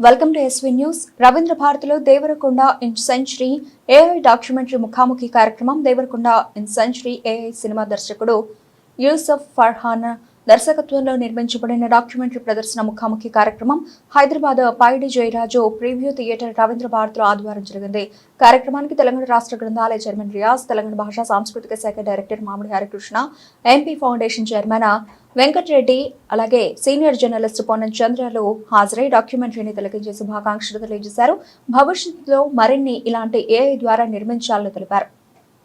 Welcome to SV news. Ravindra భారతిలో Devarakonda in century AI documentary ముఖాముఖి కార్యక్రమం Devarakonda in century AI cinema దర్శకుడు యూసఫ్ ఫర్హాన్ దర్శకత్వంలో నిర్మించబడిన డాక్యుమెంటరీ ప్రదర్శన ముఖాముఖి కార్యక్రమం హైదరాబాద్ పైడి జయరాజు ప్రివ్యూ థియేటర్ రవీంద్ర భారతిలో ఆదివారం జరిగింది. కార్యక్రమానికి తెలంగాణ రాష్ట్ర గ్రంథాలయ చైర్మన్ రియాజ్ తెలంగాణ భాషా సాంస్కృతిక శాఖ director Mamidi Harikrishna MP foundation chairman Venkatareddy అలాగే సీనియర్ జర్నలిస్ట్ పొన్నం చంద్రలు హాజరై డాక్యుమెంటరీని తిలకించే శుభాకాంక్షలు తెలియజేశారు. భవిష్యత్తులో మరిన్ని ఇలాంటి ఏఐ ద్వారా నిర్మించాలని తెలిపారు.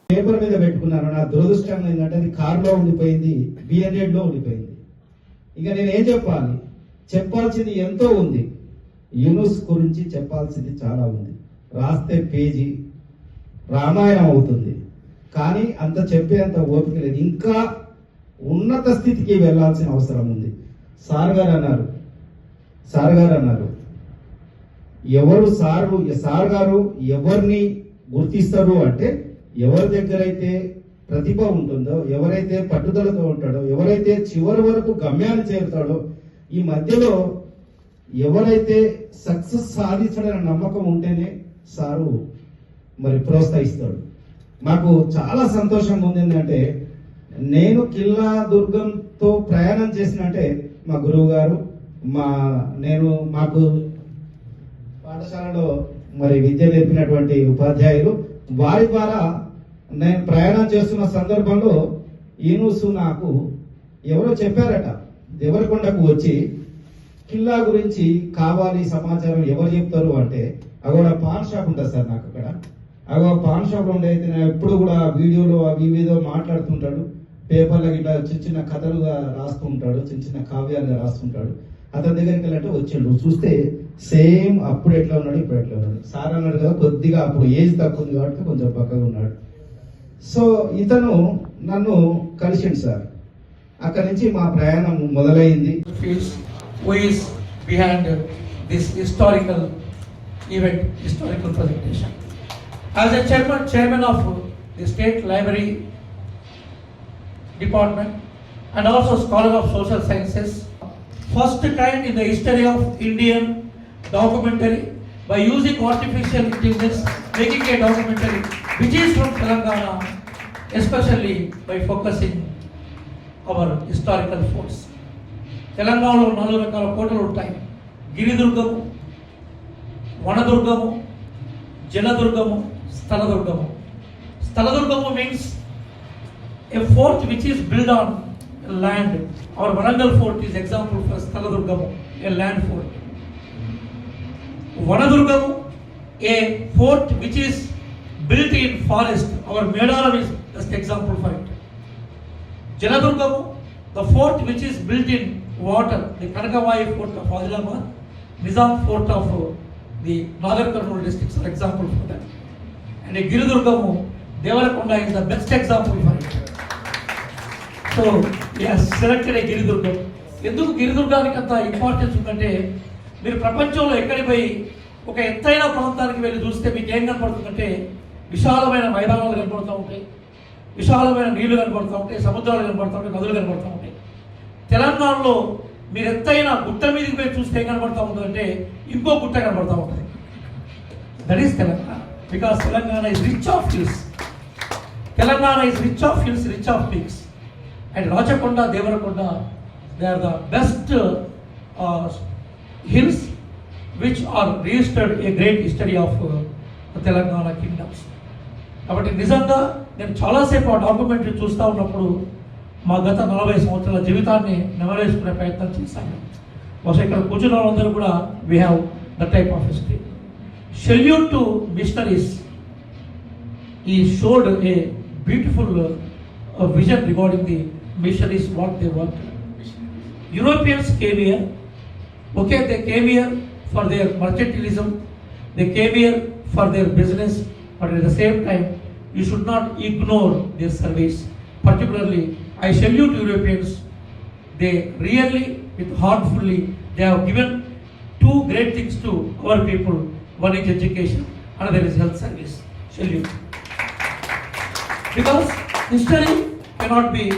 పేపర్ మీద పెట్టుకున్నారు నా దురదృష్టం ఏంటంటే అది కారులో ఉండిపోయింది బిఎన్ఎడ్లో ఉండిపోయింది. ఇక నేను ఏం చెప్పాలి? చెప్పాల్సింది ఎంతో ఉంది. యూనుస్ గురించి చెప్పాల్సింది చాలా ఉంది. రాస్తే పేజీ రామాయణం అవుతుంది. కానీ అంత చెప్పేంత ఓపిక లేదు. ఇంకా ఉన్నత స్థితికి వెళ్ళాల్సిన అవసరం ఉంది. సార్ గారు అన్నారు. సార్ గారు అన్నారు. ఎవరు సారు సార్ గారు ఎవరిని గుర్తిస్తారు అంటే ఎవరి దగ్గర అయితే ప్రతిభ ఉంటుందో ఎవరైతే పట్టుదలతో ఉంటాడో ఎవరైతే చివరి వరకు గమ్యాన్ని చేరుతాడో ఈ మధ్యలో ఎవరైతే సక్సెస్ సాధించడని నమ్మకం ఉంటేనే సారు మరి ప్రోత్సహిస్తాడు. మాకు చాలా సంతోషంగా ఉంది ఏంటంటే నేను కిల్లా దుర్గంతో ప్రయాణం చేసినంటే మా గురువు గారు మా నేను మాకు పాఠశాలలో మరి విద్య నేర్పినటువంటి ఉపాధ్యాయులు వారి ద్వారా నేను ప్రయాణం చేస్తున్న సందర్భంలో ఈనూసు నాకు ఎవరో చెప్పారట. దేవరకొండకు వచ్చి కిల్లా గురించి కావాలి సమాచారం ఎవరు చెప్తారు? అంటే అక్కడ పాన్ షాప్ ఉంటుంది సార్ నాకు అక్కడ. అగో పాన్ షాప్ ఉండే అయితే నేను ఎప్పుడు కూడా వీడియోలో అవి ఏదో మాట్లాడుతుంటాడు. పేపర్లో ఇట్లా చిన్న చిన్న కథలుగా రాస్తుంటాడు చిన్న చిన్న కావ్యాలుగా రాస్తుంటాడు అతని దగ్గరికి వెళ్ళంటే వచ్చిండు. చూస్తే సేమ్ అప్పుడు ఎట్లా ఉన్నాడు ఇప్పుడు ఎట్లా ఉన్నాడు. సార్ అన్నాడు కదా కొద్దిగా అప్పుడు ఏజ్ తక్కువ ఉంది కాబట్టి కొంచెం పక్కగా ఉన్నాడు. సో ఇతను నన్ను కలిసిండు సార్ అక్కడి నుంచి మా ప్రయాణం మొదలైంది fields who is behind this historical event, historical presentation. As a chairman, chairman of the State Library Department and also scholar of social sciences, first time in the history of Indian documentary by using artificial intelligence, making a documentary which from Telangana especially by focusing our historical forts తెలంగాణలో నాలుగు రకాల కోటలు ఉంటాయి. గిరిదుర్గము వనదుర్గము జలదుర్గము స్థలదుర్గము. స్థలదుర్గము means a fort which is build on land our Warangal fort is example for స్థలదుర్గము a land fort వనదుర్గము a fort which is built in forest our Medaram is just example for it జలదుర్గము the fort which is built in water the Kanakavai fort of Adilabad Nizam fort of the Nagar Kurnool districts for example for that and గిరిదుర్గము Devarakonda is the best example for so selected a గిరిదుర్గం ఎందుకు గిరిదుర్గానికి అంత importance ఉందంటే మీరు ప్రపంచంలో ఎక్కడి పోయి ఒక ఎత్తైన ప్రాంతానికి వెళ్ళి చూస్తే మీకు ఏం కనపడుతుందంటే విశాలమైన మైదానాలు కనపడుతూ ఉంటాయి విశాలమైన నీళ్ళు కనపడుతూ ఉంటాయి సముద్రాలు కనపడుతూ ఉంటాయి నదులు కనపడుతూ ఉంటాయి తెలంగాణలో మీరు ఎత్తైన గుట్ట మీదకి పోయి చూస్తే ఏం కనపడుతూ ఉంటుందంటే ఇంకో గుట్ట కనపడుతూ ఉంటుంది. That is Telangana. Because Telangana is rich of hills Telangana is rich of hills rich of peaks and Rachakonda Devarakonda they are the best hills which are registered a great history of Telangana kingdoms కాబట్టి నిజంగా నేను చాలాసేపు ఆ documentary చూస్తూ ఉన్నప్పుడు మా గత నలభై సంవత్సరాల జీవితాన్ని నెమరేసుకునే ప్రయత్నం చేశాను. బహుశా ఇక్కడ కూర్చున్న వాళ్ళందరూ కూడా we have the type of history salute to mysteries he showed a beautiful vision regarding the missionaries what they work Europeans came here okay they came here for their mercantilism they came here for their business but at the same time, you should not ignore their service. Particularly, I salute Europeans, they really, with heartfully, they have given two great things to our people. One is education, another is health service. Salute because history cannot be